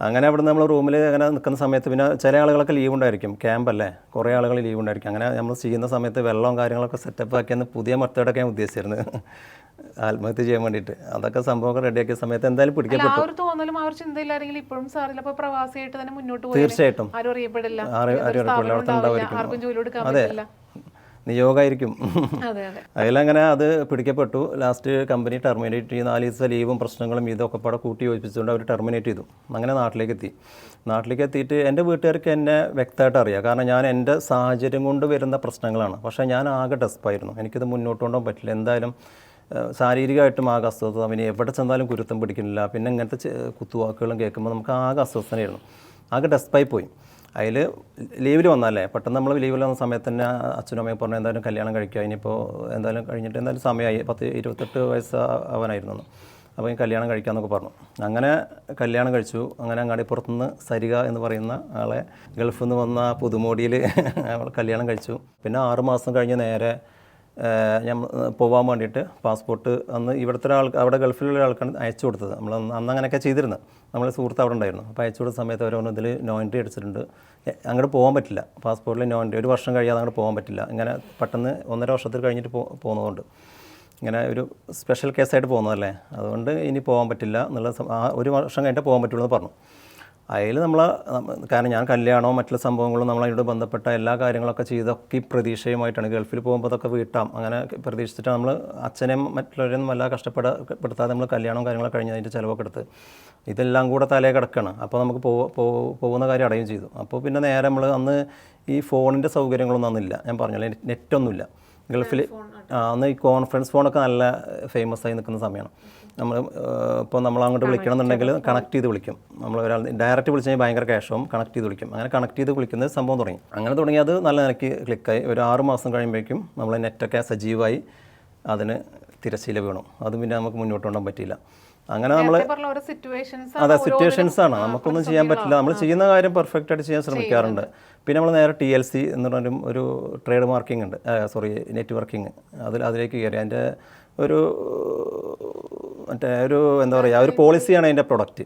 അങ്ങനെ അവിടെ നമ്മൾ റൂമിൽ അങ്ങനെ നിൽക്കുന്ന സമയത്ത് പിന്നെ ചില ആളുകളൊക്കെ ലീവ് ഉണ്ടായിരിക്കും. ക്യാമ്പല്ലേ കുറേ ആളുകൾ ലീവ് ഉണ്ടായിരിക്കും. അങ്ങനെ നമ്മൾ ചെയ്യുന്ന സമയത്ത് വെള്ളവും കാര്യങ്ങളൊക്കെ സെറ്റപ്പ് ആക്കിയെന്ന് പുതിയ മെത്തേഡൊക്കെ ഞാൻ ഉദ്ദേശിച്ചിരുന്നത് ആത്മഹത്യ ചെയ്യാൻ വേണ്ടിയിട്ട്. അതൊക്കെ സംഭവമൊക്കെ റെഡിയാക്കിയ സമയത്ത് എന്തായാലും പിടിക്കപ്പെട്ടു തീർച്ചയായിട്ടും. ആരും അറിയപ്പെടില്ല. അതെ. നിയോഗമായിരിക്കും അതെ അതെ. അതിലങ്ങനെ അത് പിടിക്കപ്പെട്ടു. ലാസ്റ്റ് കമ്പനി ടെർമിനേറ്റ് ചെയ്ത് നാല് ദിവസത്തെ ലീവും പ്രശ്നങ്ങളും ഇതൊക്കെ പാടെ കൂട്ടി യോജിപ്പിച്ചുകൊണ്ട് അവർ ടെർമിനേറ്റ് ചെയ്തു. അങ്ങനെ നാട്ടിലേക്ക് എത്തി നാട്ടിലേക്ക് എത്തിയിട്ട് എന്റെ വീട്ടുകാർക്ക് എന്നെ വ്യക്തമായിട്ട് അറിയാം. കാരണം ഞാൻ എന്റെ സാഹചര്യം കൊണ്ട് വരുന്ന പ്രശ്നങ്ങളാണ്. പക്ഷേ ഞാൻ ആകെ ഡെസ്പായിരുന്നു. എനിക്കിത് മുന്നോട്ട് കൊണ്ടുപോകാൻ പറ്റില്ല. എന്തായാലും ശാരീരികമായിട്ടും ആകെ അസ്വസ്ഥത പിന്നെ എവിടെ ചെന്നാലും കുരുത്തം പിടിക്കുന്നില്ല പിന്നെ ഇങ്ങനത്തെ കുത്തുവാക്കുകളും കേൾക്കുമ്പോൾ നമുക്ക് ആകെ അസ്വസ്ഥനായിരുന്നു ആകെ ഡെസ്പായി പോയി അതിൽ ലീവിൽ വന്നല്ലേ പെട്ടെന്ന് നമ്മൾ ലീവിൽ വന്ന സമയത്ത് തന്നെ അച്ഛനും അമ്മയും പറഞ്ഞു എന്തായാലും കല്യാണം കഴിക്കുക. ഇനിയിപ്പോൾ എന്തായാലും കഴിഞ്ഞിട്ട് എന്തായാലും സമയമായി. പത്ത് ഇരുപത്തെട്ട് വയസ്സ് അവനായിരുന്നു അപ്പോൾ ഈ കല്യാണം കഴിക്കാമെന്നൊക്കെ പറഞ്ഞു. അങ്ങനെ കല്യാണം കഴിച്ചു. അങ്ങനെ അങ്ങാടി പുറത്തുനിന്ന് സരിക എന്ന് പറയുന്ന ആളെ ഗൾഫിൽ നിന്ന് വന്ന പുതുമോടിയിൽ കല്യാണം കഴിച്ചു. പിന്നെ ആറുമാസം കഴിഞ്ഞ് നേരെ ഞാൻ പോകാൻ വേണ്ടിയിട്ട് പാസ്പോർട്ട് അന്ന് ഇവിടുത്തെ ഒരാൾ അവിടെ ഗൾഫിലുള്ള ആൾക്കാണ് അയച്ചു കൊടുത്തത്. നമ്മൾ അന്ന് അങ്ങനെയൊക്കെ ചെയ്തിരുന്നു. നമ്മളെ സുഹൃത്ത് അവിടെ ഉണ്ടായിരുന്നു. അപ്പോൾ അയച്ചു കൊടുത്ത സമയത്ത് അവർ ഇതിൽ നോ എൻട്രി അടിച്ചിട്ടുണ്ട്. അങ്ങോട്ട് പോകാൻ പറ്റില്ല. പാസ്പോർട്ടിൽ നോ എൻട്രി. ഒരു വർഷം കഴിയാതെ അങ്ങോട്ട് പോകാൻ പറ്റില്ല. ഇങ്ങനെ പെട്ടെന്ന് ഒന്നര വർഷത്തിൽ കഴിഞ്ഞിട്ട് പോ പോകുന്നതുകൊണ്ട്. ഇങ്ങനെ ഒരു സ്പെഷ്യൽ കേസായിട്ട് പോകുന്നതല്ലേ? അതുകൊണ്ട് ഇനി പോകാൻ പറ്റില്ല എന്നുള്ള ആ ഒരു വർഷം കഴിഞ്ഞിട്ട് പോകാൻ പറ്റുള്ളൂ എന്ന് പറഞ്ഞു. അതിൽ നമ്മൾ കാരണം ഞാൻ കല്യാണവും മറ്റുള്ള സംഭവങ്ങളും നമ്മളതിനോട് ബന്ധപ്പെട്ട എല്ലാ കാര്യങ്ങളൊക്കെ ചെയ്തൊക്കെ ഈ പ്രതീക്ഷയുമായിട്ടാണ്. ഗൾഫിൽ പോകുമ്പോൾ അതൊക്കെ വീട്ടാം. അങ്ങനെ പ്രതീക്ഷിച്ചിട്ട് നമ്മൾ അച്ഛനെയും മറ്റുള്ളവരെയൊന്നും വല്ല കഷ്ടപ്പെടപ്പെടുത്താതെ നമ്മൾ കല്യാണവും കാര്യങ്ങളൊക്കെ കഴിഞ്ഞ് അതിന്റെ ചിലവൊക്കെ എടുത്ത്. ഇതെല്ലാം കൂടെ തലേ കിടക്കണം. അപ്പോൾ നമുക്ക് പോകുന്ന കാര്യം അടയും ചെയ്തു. അപ്പോൾ പിന്നെ നേരെ നമ്മൾ അന്ന് ഈ ഫോണിന്റെ സൗകര്യങ്ങളൊന്നും അന്നില്ല. ഞാൻ പറഞ്ഞല്ലോ നെറ്റൊന്നുമില്ല. ഗൾഫിൽ അന്ന് ഈ കോൺഫറൻസ് ഫോണൊക്കെ നല്ല ഫേമസ് ആയി നിൽക്കുന്ന സമയമാണ്. നമ്മൾ ഇപ്പോൾ നമ്മൾ അങ്ങോട്ട് വിളിക്കണമെന്നുണ്ടെങ്കിൽ കണക്ട് ചെയ്ത് വിളിക്കും. നമ്മൾ ഒരാൾ ഡയറക്റ്റ് വിളിച്ച് കഴിഞ്ഞാൽ ഭയങ്കര ക്യാഷും കണക്ട് ചെയ്ത് വിളിക്കും. അങ്ങനെ കണക്ട് ചെയ്ത് വിളിക്കുന്ന സംഭവം തുടങ്ങി. അങ്ങനെ തുടങ്ങി അത് നല്ല നിലയ്ക്ക് ക്ലിക്കായി ഒരു ആറ് മാസം കഴിയുമ്പോഴേക്കും നമ്മൾ നെറ്റൊക്കെ സജീവമായി അതിന് തിരശ്ശീല വീണു. അത് പിന്നെ നമുക്ക് മുന്നോട്ട് കൊണ്ടുപോകാൻ പറ്റിയില്ല. അങ്ങനെ നമ്മൾ അതെ സിറ്റുവേഷൻസ് ആണ്. നമുക്കൊന്നും ചെയ്യാൻ പറ്റില്ല. നമ്മൾ ചെയ്യുന്ന കാര്യം പെർഫെക്റ്റ് ആയിട്ട് ചെയ്യാൻ ശ്രമിക്കാറുണ്ട്. പിന്നെ നമ്മൾ നേരെ ടി എൽ സി എന്ന് പറഞ്ഞൊരു ഒരു ട്രേഡ് മാർക്കിംഗ് ഉണ്ട്. സോറി നെറ്റ്വർക്കിംഗ് അതിൽ അതിലേക്ക് കയറി. അതിന്റെ ഒരു മറ്റേ ഒരു എന്താ പറയുക ഒരു പോളിസിയാണ് അതിന്റെ പ്രൊഡക്റ്റ്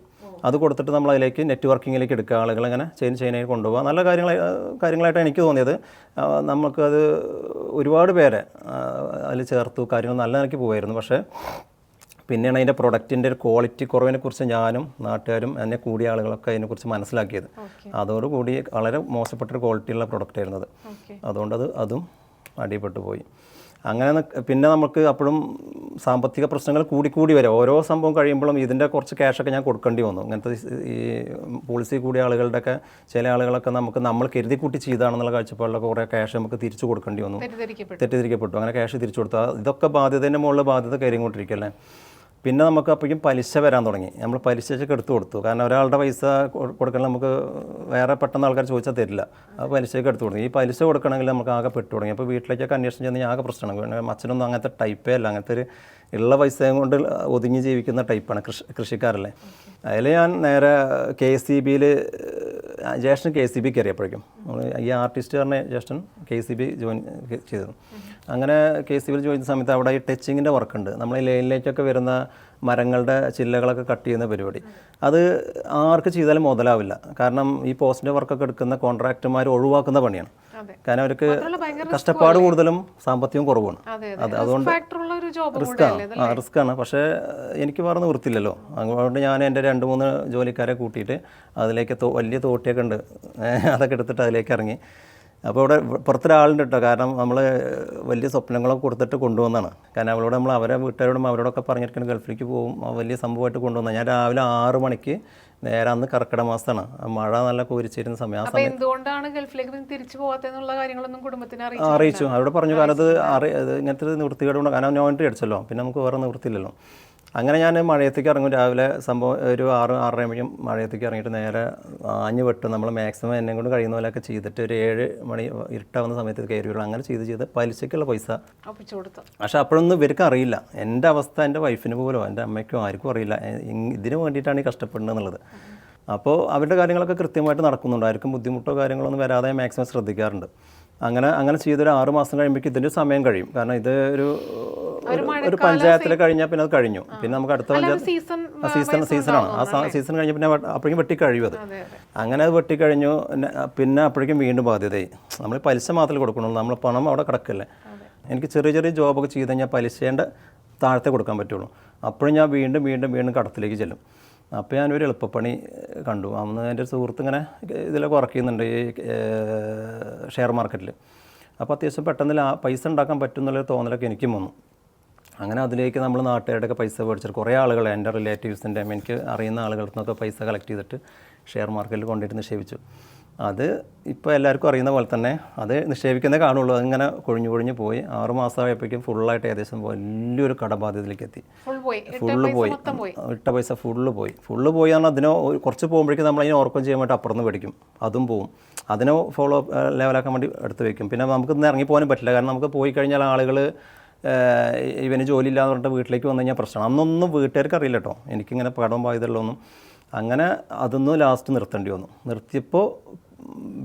അത് കൊടുത്തിട്ട് നമ്മൾ അതിലേക്ക് നെറ്റ്വർക്കിങ്ങിലേക്ക് എടുക്കുക ആളുകൾ അങ്ങനെ ചെയിൻ ചെയിനായി കൊണ്ടുപോകുക നല്ല കാര്യങ്ങൾ കാര്യങ്ങളായിട്ടാണ് എനിക്ക് തോന്നിയത്. നമുക്കത് ഒരുപാട് പേരെ അതിൽ ചേർത്തു കാര്യങ്ങൾ നല്ല നിലയ്ക്ക് പോകുമായിരുന്നു പക്ഷേ പിന്നെയാണ് അതിന്റെ പ്രൊഡക്റ്റിന്റെ ഒരു ക്വാളിറ്റി കുറവിനെ കുറിച്ച് ഞാനും നാട്ടുകാരും എന്നെ കൂടിയ ആളുകളൊക്കെ അതിനെക്കുറിച്ച് മനസ്സിലാക്കിയത്. അതോടുകൂടി വളരെ മോശപ്പെട്ടൊരു ക്വാളിറ്റിയുള്ള പ്രൊഡക്റ്റായിരുന്നു അത്. അതുകൊണ്ട് അത് അതും അടിപ്പെട്ടു പോയി അങ്ങനെ പിന്നെ നമുക്ക് അപ്പോഴും സാമ്പത്തിക പ്രശ്നങ്ങൾ കൂടിക്കൂടി വരും. ഓരോ സംഭവം കഴിയുമ്പോഴും ഇതിന്റെ കുറച്ച് ക്യാഷൊക്കെ ഞാൻ കൊടുക്കേണ്ടി വന്നു. ഇങ്ങനത്തെ ഈ പോളിസി കൂടിയ ആളുകളുടെയൊക്കെ ചില ആളുകളൊക്കെ നമുക്ക് നമ്മൾ കരുതി കൂട്ടി ചെയ്താണെന്നുള്ള കാഴ്ചപ്പാടിലൊക്കെ കുറേ ക്യാഷ് നമുക്ക് തിരിച്ചു കൊടുക്കേണ്ടി വന്നു. തെറ്റിദ്ധരിക്കപ്പെട്ടു. അങ്ങനെ ക്യാഷ് തിരിച്ചു കൊടുത്തു. ഇതൊക്കെ ബാധ്യതേന്റെ മുകളിൽ ബാധ്യത കയറിക്കൊണ്ടിരിക്കല്ലേ പിന്നെ നമുക്ക് അപ്പോഴേക്കും പലിശ വരാൻ തുടങ്ങി. നമ്മൾ പലിശയൊക്കെ എടുത്തു കൊടുത്തു. കാരണം ഒരാളുടെ പൈസ കൊടുക്കണമെങ്കിൽ കൊടുക്കണം നമുക്ക് വേറെ പെട്ടെന്ന് ആൾക്കാർ ചോദിച്ചാൽ തരില്ല. ആ പലിശയൊക്കെ എടുത്തു കൊടുത്തു. ഈ പലിശ കൊടുക്കണമെങ്കിൽ നമുക്ക് ആകെ പെട്ടു തുടങ്ങി. അപ്പോൾ വീട്ടിലേക്കൊക്കെ അന്വേഷണം ചെയ്യുന്നതിന് ആകെ പ്രശ്നമാണ്. അച്ഛനൊന്നും അങ്ങനത്തെ ടൈപ്പേ അല്ല. അങ്ങനത്തെ ഒരു ഉള്ള പൈസ കൊണ്ട് ഒതുങ്ങി ജീവിക്കുന്ന ടൈപ്പാണ് കൃഷി കൃഷിക്കാരല്ലേ. അതിൽ ഞാൻ നേരെ കെ എസ് സി ബിയിൽ ജ്യേഷ്ഠൻ കെ എസ് സി ബി കയറിയപ്പോഴേക്കും. നമ്മൾ ഈ ആർട്ടിസ്റ്റ് പറഞ്ഞ ജ്യേഷ്ഠൻ കെ സി ബി ജോയിൻ ചെയ്തു അങ്ങനെ കെ സി ബിയിൽ ജോയിൻ ചെയ്ത സമയത്ത് അവിടെ ഈ ടച്ചിങ്ങിന്റെ വർക്കുണ്ട്. നമ്മൾ ഈ ലൈനിലേക്കൊക്കെ വരുന്ന മരങ്ങളുടെ ചില്ലകളൊക്കെ കട്ട് ചെയ്യുന്ന പരിപാടി. അത് ആർക്ക് ചെയ്താലും മുതലാവില്ല. കാരണം ഈ പോസ്റ്റിന്റെ വർക്കൊക്കെ എടുക്കുന്ന കോൺട്രാക്ടർമാർ ഒഴിവാക്കുന്ന പണിയാണ്. കാരണം അവർക്ക് കഷ്ടപ്പാട് കൂടുതലും സാമ്പത്തികം കുറവാണ് അതെ അതുകൊണ്ട് റിസ്ക് റിസ്ക്കാണ് ആ റിസ്ക്കാണ് പക്ഷേ എനിക്ക് വേറെ നിവൃത്തില്ലല്ലോ അതുകൊണ്ട് ഞാൻ എന്റെ രണ്ട് മൂന്ന് ജോലിക്കാരെ കൂട്ടിയിട്ട് അതിലേക്ക് വലിയ തോട്ടിയൊക്കെ ഉണ്ട്. അതൊക്കെ എടുത്തിട്ട് അതിലേക്ക് ഇറങ്ങി. അപ്പോൾ ഇവിടെ പുറത്തൊരാളുണ്ട് കേട്ടോ. കാരണം നമ്മൾ വലിയ സ്വപ്നങ്ങളൊക്കെ കൊടുത്തിട്ട് കൊണ്ടുവന്നാണ്. കാരണം അവളോട് നമ്മൾ അവരെ വീട്ടുകാരോടും അവരോടൊക്കെ പറഞ്ഞിരിക്കുന്ന ഗൾഫിലേക്ക് പോകും വലിയ സംഭവമായിട്ട് കൊണ്ടുവന്ന ഞാൻ രാവിലെ ആറ് മണിക്ക് നേരെ അന്ന് കർക്കിടക മാസമാണ്. മഴ നല്ല കോരിച്ചിരുന്ന സമയം. ആ എന്തുകൊണ്ടാണ് ഗൾഫിലേക്ക് തിരിച്ചു പോകാത്തെന്നുള്ള കാര്യങ്ങളൊന്നും കുടുംബത്തിന് അറിയിച്ചു. അവരോട് പറഞ്ഞു കാരണം അത് ഇങ്ങനത്തെ ഒരു നിവൃത്തികേട് കൊണ്ട് കാരണം എൻട്രി അടിച്ചല്ലോ. പിന്നെ നമുക്ക് വേറെ നിവൃത്തിയില്ലല്ലോ. അങ്ങനെ ഞാൻ മഴയത്തേക്ക് ഇറങ്ങും. രാവിലെ സംഭവം ഒരു ആറ് ആറരയുമ്പോഴും മഴയത്തേക്ക് ഇറങ്ങിയിട്ട് നേരെ ആഞ്ഞ് വെട്ട്. നമ്മൾ മാക്സിമം എന്നെ കൊണ്ട് കഴിയുന്ന പോലെയൊക്കെ ചെയ്തിട്ട് ഒരു ഏഴ് മണി ഇരുട്ടാവുന്ന സമയത്ത് കയറിയുള്ളൂ. അങ്ങനെ ചെയ്ത് ചെയ്ത് പലിശയ്ക്കുള്ള പൈസ പക്ഷെ അപ്പോഴൊന്നും ഇവർക്ക് അറിയില്ല. എന്റെ അവസ്ഥ എന്റെ വൈഫിന് പോലും എന്റെ അമ്മയ്ക്കോ ആർക്കും അറിയില്ല. ഇതിന് വേണ്ടിയിട്ടാണ് ഈ കഷ്ടപ്പെടുന്നത് എന്നുള്ളത്. അപ്പോൾ അവരുടെ കാര്യങ്ങളൊക്കെ കൃത്യമായിട്ട് നടക്കുന്നുണ്ട്. ആർക്കും ബുദ്ധിമുട്ടോ കാര്യങ്ങളൊന്നും വരാതെ മാക്സിമം ശ്രദ്ധിക്കാറുണ്ട്. അങ്ങനെ അങ്ങനെ ചെയ്തൊരു ആറ് മാസം കഴിയുമ്പോഴേക്കും ഇതിന്റെ സമയം കഴിയും. കാരണം ഇത് ഒരു ഒരു- പഞ്ചായത്തിൽ കഴിഞ്ഞാൽ പിന്നെ അത് കഴിഞ്ഞു. പിന്നെ നമുക്ക് അടുത്ത പഞ്ചായത്ത് സീസൺ സീസൺ സീസണാണ്. ആ സീസൺ കഴിഞ്ഞ പിന്നെ അപ്പോഴേക്കും വെട്ടി കഴിയും അത്. അങ്ങനെ അത് വെട്ടിക്കഴിഞ്ഞു പിന്നെ അപ്പോഴേക്കും വീണ്ടും ബാധ്യതയായി. നമ്മൾ പലിശ മാത്രമേ കൊടുക്കണുള്ളൂ നമ്മൾ പണം അവിടെ കിടക്കല്ലേ. എനിക്ക് ചെറിയ ചെറിയ ജോബൊക്കെ ചെയ്ത് കഴിഞ്ഞാൽ പലിശേന്റെ താഴത്തെ കൊടുക്കാൻ പറ്റുള്ളൂ. അപ്പോഴും ഞാൻ വീണ്ടും വീണ്ടും വീണ്ടും കടത്തിലേക്ക് ചെല്ലും. അപ്പോൾ ഞാനൊരു എളുപ്പപ്പണി കണ്ടു. അന്ന് എന്റെ ഒരു സുഹൃത്ത് ഇങ്ങനെ ഇതിലൊക്കെ ചെയ്യുന്നുണ്ട് ഈ ഷെയർ മാർക്കറ്റിൽ അപ്പോൾ അത്യാവശ്യം പെട്ടെന്ന് ലാ- പൈസ ഉണ്ടാക്കാൻ പറ്റും എന്നുള്ളൊരു തോന്നലൊക്കെ എനിക്കും വന്നു. അങ്ങനെ അതിലേക്ക് നമ്മൾ നാട്ടുകാരുടെയൊക്കെ പൈസ മേടിച്ചിട്ട് കുറേ ആളുകൾ എന്റെ റിലേറ്റീവ്സിന്റെ എനിക്ക് അറിയുന്ന ആളുകളിൽ നിന്നൊക്കെ പൈസ കളക്ട് ചെയ്തിട്ട് ഷെയർ മാർക്കറ്റിൽ കൊണ്ടുപോയിട്ട് നിക്ഷേപിച്ചു അത് ഇപ്പോൾ എല്ലാവർക്കും അറിയുന്ന പോലെ തന്നെ അത് നിക്ഷേപിക്കുന്നേ കാണുള്ളൂ. അതിങ്ങനെ കൊഴിഞ്ഞു കൊഴിഞ്ഞു പോയി. ആറ് മാസമായപ്പോഴേക്കും ഫുള്ളായിട്ട് ഏകദേശം വലിയൊരു കടബാധ്യതയിലേക്ക് എത്തി. ഫുള്ള് പോയി. ഇട്ട പൈസ ഫുള്ള് പോയി. ഫുള്ള് പോയി. പറഞ്ഞാൽ അതിനോ കുറച്ച് പോകുമ്പോഴേക്കും നമ്മൾ അതിനെ ഓർക്കം ചെയ്യാൻ വേണ്ടി അപ്പുറത്ത് മേടിക്കും. അതും പോവും. അതിനെ ഫോളോ ലെവലാക്കാൻ വേണ്ടി എടുത്ത് വെക്കും. പിന്നെ നമുക്ക് ഇന്ന് ഇറങ്ങി പോകാനും പറ്റില്ല. കാരണം നമുക്ക് പോയി കഴിഞ്ഞാൽ ആളുകൾ ഇവന് ജോലി ഇല്ലാന്ന് പറഞ്ഞിട്ട് വീട്ടിലേക്ക് വന്നു കഴിഞ്ഞാൽ പ്രശ്നമാണ്. അന്നൊന്നും വീട്ടുകാർക്ക് അറിയില്ല കേട്ടോ. എനിക്കിങ്ങനെ പടം ബാധ്യതയുള്ളൊന്നും അങ്ങനെ അതൊന്നും ലാസ്റ്റ് നിർത്തേണ്ടി വന്നു. നിർത്തിയപ്പോൾ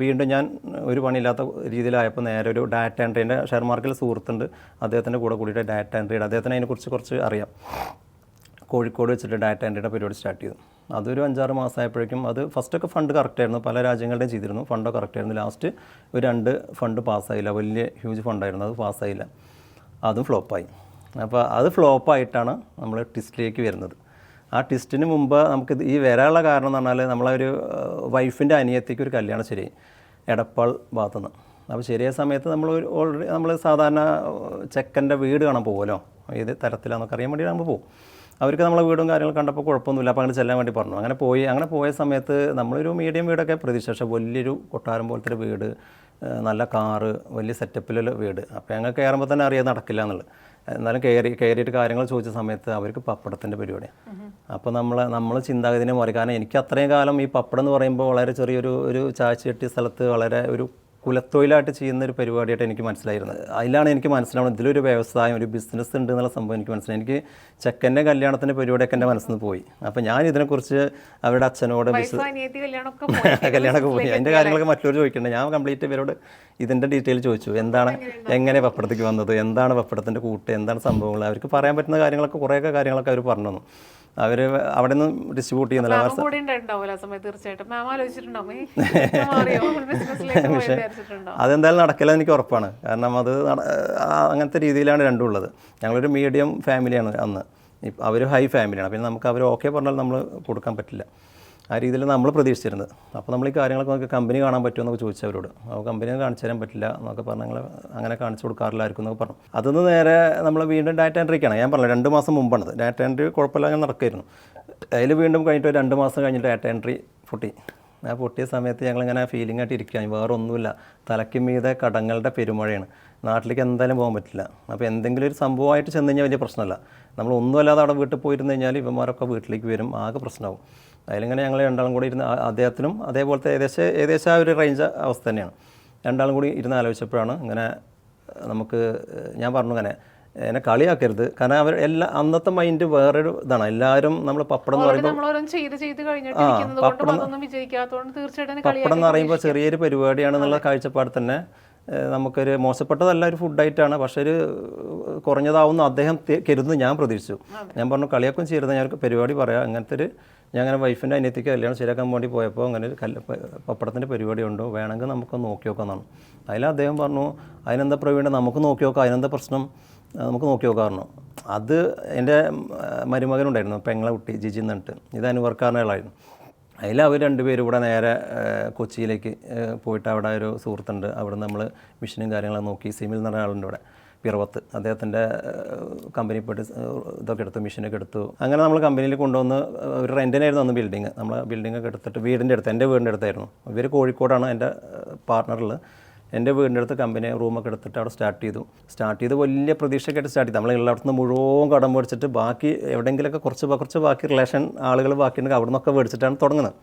വീണ്ടും ഞാൻ ഒരു പണിയില്ലാത്ത രീതിയിലായപ്പോൾ നേരെ ഒരു ഡാറ്റ എൻട്രീന്റെ ഷെയർ മാർക്കറ്റിൽ സുഹൃത്തുണ്ട്. അദ്ദേഹത്തിന്റെ കൂടെ കൂടിയിട്ട് ഡാറ്റ എൻട്രിയുടെ അദ്ദേഹത്തിന് അതിനെക്കുറിച്ച് കുറച്ച് അറിയാം. കോഴിക്കോട് വെച്ചിട്ട് ഡാറ്റ എൻട്രിയുടെ പരിപാടി സ്റ്റാർട്ട് ചെയ്തു. അതൊരു അഞ്ചാറ് മാസമായപ്പോഴേക്കും അത് ഫസ്റ്റൊക്കെ ഫണ്ട് കറക്റ്റായിരുന്നു പല രാജ്യങ്ങളുടെയും ചെയ്തിരുന്നു. ഫണ്ടോ കറക്റ്റായിരുന്നു ലാസ്റ്റ് ഒരു രണ്ട് ഫണ്ട് പാസ്സായില്ല വലിയ ഹ്യൂജ് ഫണ്ടായിരുന്നു അത് പാസ്സായില്ല അതും ഫ്ലോപ്പായി അപ്പോൾ അത് ഫ്ലോപ്പായിട്ടാണ് നമ്മൾ ടിസ്റ്റിലേക്ക് വരുന്നത്. ആ ട്വിസ്റ്റിന് മുമ്പ് നമുക്ക് ഈ വരാനുള്ള കാരണം എന്ന് പറഞ്ഞാൽ ഒരു വൈഫിന്റെ അനിയത്തിക്ക് ഒരു കല്യാണം ശരി എടപ്പാൾ ഭാഗത്തുനിന്ന്. അപ്പോൾ ശരിയായ സമയത്ത് നമ്മൾ ഓൾറെഡി നമ്മൾ സാധാരണ ചെക്കന്റെ വീട് കാണാൻ പോകുമല്ലോ ഏത് തരത്തിലാണെന്നൊക്കെ അറിയാൻ വേണ്ടി നമ്മൾ പോകും അവർക്ക് നമ്മളെ വീടും കാര്യങ്ങളും കണ്ടപ്പോൾ കുഴപ്പമൊന്നുമില്ല. അപ്പോൾ അങ്ങനെ ചെല്ലാൻ വേണ്ടി പറഞ്ഞു. അങ്ങനെ പോയി. അങ്ങനെ പോയ സമയത്ത് നമ്മളൊരു മീഡിയം വീടൊക്കെ പ്രതീക്ഷ പക്ഷേ വലിയൊരു കൊട്ടാരം പോലത്തെ വീട്. നല്ല കാറ് വലിയ സെറ്റപ്പിലുള്ള വീട്. അപ്പോൾ ഞങ്ങൾ കയറുമ്പോൾ തന്നെ അറിയാൻ നടക്കില്ല എന്നുള്ളത്. എന്നാലും കയറി കയറിയിട്ട് കാര്യങ്ങൾ ചോദിച്ച സമയത്ത് അവർക്ക് പപ്പടത്തിന്റെ പരിപാടിയാണ് അപ്പോൾ നമ്മൾ നമ്മൾ ചിന്താഗതിനെ മാറി. കാരണം എനിക്ക് അത്രയും കാലം ഈ പപ്പടം എന്ന് പറയുമ്പോൾ വളരെ ചെറിയൊരു ഒരു ചാച്ചട്ടി സ്ഥലത്ത് വളരെ ഒരു കുലത്തൊഴിലായിട്ട് ചെയ്യുന്ന ഒരു പരിപാടിയായിട്ട് എനിക്ക് മനസ്സിലായിരുന്നത്. അതിലാണ് എനിക്ക് മനസ്സിലാവുന്നത് ഇതിലൊരു വ്യവസായം ഒരു ബിസിനസ് ഉണ്ട് എന്നുള്ള സംഭവം എനിക്ക് മനസ്സിലായി. എനിക്ക് ചെക്കന്റെ കല്യാണത്തിന്റെ പരിപാടിയൊക്കെ എന്റെ മനസ്സിൽ നിന്ന് പോയി. അപ്പോൾ ഞാൻ ഇതിനെക്കുറിച്ച് അവരുടെ അച്ഛനോട് ബിസിനസ് അനിയത്തി കല്യാണമൊക്കെ പോയി. കല്യാണമൊക്കെ പോയി. അതിന്റെ കാര്യങ്ങളൊക്കെ മറ്റൊരു ചോദിക്കേണ്ടത് ഞാൻ കംപ്ലീറ്റ് ഇവരോട് ഇതിന്റെ ഡീറ്റെയിൽ ചോദിച്ചു. എന്താണ് എങ്ങനെ പപ്പടത്തേക്ക് വന്നത്? എന്താണ് പപ്പടത്തിന്റെ കൂട്ട്? എന്താണ് സംഭവങ്ങൾ? അവർക്ക് പറയാൻ പറ്റുന്ന കാര്യങ്ങളൊക്കെ കുറേയൊക്കെ കാര്യങ്ങളൊക്കെ അവർ പറഞ്ഞു തന്നു. അവർ അവിടെ നിന്ന് ഡിസ്ട്രിബ്യൂട്ട് ചെയ്യുന്നില്ല അതെന്തായാലും നടക്കില്ല എനിക്ക് ഉറപ്പാണ്. കാരണം അത് അങ്ങനത്തെ രീതിയിലാണ് രണ്ടും ഉള്ളത്. ഞങ്ങളൊരു മീഡിയം ഫാമിലിയാണ് അന്ന്. അവർ അവർ ഹൈ ഫാമിലിയാണ് പിന്നെ നമുക്ക് അവർ ഓക്കെ പറഞ്ഞാൽ നമ്മൾ കൊടുക്കാൻ പറ്റില്ല. ആ രീതിയിൽ നമ്മൾ പ്രതീക്ഷിച്ചിരുന്നത്. അപ്പോൾ നമ്മൾ ഈ കാര്യങ്ങളൊക്കെ നമുക്ക് കമ്പനി കാണാൻ പറ്റുമെന്നൊക്കെ ചോദിച്ചു അവരോട്. അപ്പോൾ കമ്പനി കാണിച്ചു തരാൻ പറ്റില്ല എന്നൊക്കെ പറഞ്ഞ് ഞങ്ങൾ അങ്ങനെ കാണിച്ചു കൊടുക്കാറില്ല ആർക്കും എന്നൊക്കെ പറഞ്ഞു. അതൊന്ന് നേരെ നമ്മൾ വീണ്ടും ഡാറ്റ എൻട്രിക്കാണ് ഞാൻ പറഞ്ഞു രണ്ട് മാസം മുമ്പാണത്. ഡാറ്റ എൻട്രി കുഴപ്പമില്ല അങ്ങനെ നടക്കായിരുന്നു. അതിൽ വീണ്ടും കഴിഞ്ഞിട്ട് രണ്ട് മാസം കഴിഞ്ഞിട്ട് ഡാറ്റ എൻട്രി പൊട്ടി. ആ പൊട്ടിയ സമയത്ത് ഞങ്ങളിങ്ങനെ ഫീലിംഗ് ആയിട്ട് ഇരിക്കുകയാണ്. വേറെ ഒന്നുമില്ല. തലയ്ക്ക് മീതെ കടങ്ങളുടെ പെരുമഴയാണ്. നാട്ടിലേക്ക് എന്തായാലും പോകാൻ പറ്റില്ല. അപ്പോൾ എന്തെങ്കിലും ഒരു സംഭവമായിട്ട് ചെന്ന് കഴിഞ്ഞാൽ വലിയ പ്രശ്നമല്ല. നമ്മൾ ഒന്നുമല്ലാതെ അവിടെ വീട്ടിൽ പോയിരുന്നു കഴിഞ്ഞാൽ ഇവന്മാരൊക്കെ വീട്ടിലേക്ക് വരും. ആകെ പ്രശ്നമാവും. അതിലിങ്ങനെ ഞങ്ങൾ രണ്ടാളും കൂടി ഇരുന്ന് അദ്ദേഹത്തിനും അതേപോലത്തെ ഏകദേശം ഏകദേശം ആ ഒരു റേഞ്ച് അവസ്ഥ തന്നെയാണ്. രണ്ടാളും കൂടി ഇരുന്ന് ആലോചിച്ചപ്പോഴാണ് ഇങ്ങനെ നമുക്ക് ഞാൻ പറഞ്ഞു അങ്ങനെ എന്നെ കളിയാക്കരുത്. കാരണം അവർ എല്ലാ അന്നത്തെ മൈൻഡ് വേറൊരു ഇതാണ്. എല്ലാവരും നമ്മൾ പപ്പടം എന്ന് പറയുമ്പോൾ കളി പപ്പടം എന്ന് പറയുമ്പോൾ ചെറിയൊരു പരിപാടിയാണെന്നുള്ള കാഴ്ചപ്പാട് തന്നെ നമുക്കൊരു മോശപ്പെട്ടതല്ല ഒരു ഫുഡായിട്ടാണ് പക്ഷേ ഒരു കുറഞ്ഞതാവുന്നു അദ്ദേഹം കരുതുന്നു ഞാൻ പ്രതീക്ഷിച്ചു. ഞാൻ പറഞ്ഞു കളിയാക്കും ചെയ്യരുത് ഞാൻ പരിപാടി പറയാം. അങ്ങനത്തെ ഒരു ഞാൻ അങ്ങനെ വൈഫിന്റെ അനിയത്തിക്ക് കല്യാണം ശരിയാക്കാൻ വേണ്ടി പോയപ്പോൾ അങ്ങനെ ഒരു കല്ല് പപ്പടത്തിന്റെ പരിപാടി ഉണ്ടോ വേണമെങ്കിൽ നമുക്ക് നോക്കി നോക്കാമെന്നാണ്. അതിൽ അദ്ദേഹം പറഞ്ഞു അതിനെന്താ പ്രവീണ നമുക്ക് നോക്കി നോക്കാം. അതിനെന്താ പ്രശ്നം? നമുക്ക് നോക്കി നോക്കാറുണ്ട് അത് എന്റെ മരുമകനുണ്ടായിരുന്നു പെങ്ങളെ കുട്ടി ജിജി എന്നിട്ട്. ഇത് അനുവർക്കാരനുകളായിരുന്നു അതിൽ അവർ രണ്ടുപേരും ഇവിടെ നേരെ കൊച്ചിയിലേക്ക് പോയിട്ട് അവിടെ ഒരു സുഹൃത്തുണ്ട്. അവിടെ നമ്മൾ മിഷനും കാര്യങ്ങളൊക്കെ നോക്കി സിമിൽ എന്ന് ആളുണ്ട് ഇവിടെ. പിറവത്ത് അദ്ദേഹത്തിന്റെ കമ്പനി പോയിട്ട് ഇതൊക്കെ എടുത്തു മിഷനൊക്കെ എടുത്തു. അങ്ങനെ നമ്മൾ കമ്പനിയിൽ കൊണ്ടുവന്ന് ഒരു റെന്റിനായിരുന്നു അന്ന് ബിൽഡിങ്. നമ്മൾ ബിൽഡിങ്ങൊക്കെ എടുത്തിട്ട് വീടിന്റെ അടുത്ത് എന്റെ വീടിന്റെ അടുത്തായിരുന്നു. ഇവർ കോഴിക്കോടാണ് എന്റെ പാർട്ണറിൽ. എന്റെ വീടിന്റെ അടുത്ത് കമ്പനി റൂമൊക്കെ എടുത്തിട്ട് അവിടെ സ്റ്റാർട്ട് ചെയ്തു. സ്റ്റാർട്ട് ചെയ്ത് വലിയ പ്രതീക്ഷയൊക്കെ ആയിട്ട് സ്റ്റാർട്ട് ചെയ്തു. നമ്മൾ നിന്ന് മുഴുവൻ കടം മേടിച്ചിട്ട് ബാക്കി എവിടെയെങ്കിലുമൊക്കെ കുറച്ച് കുറച്ച് ബാക്കി റിലേഷൻ ആളുകൾ ബാക്കിയുണ്ടെങ്കിൽ അവിടെ നിന്നൊക്കെ മേടിച്ചിട്ടാണ് തുടങ്ങുന്നത്.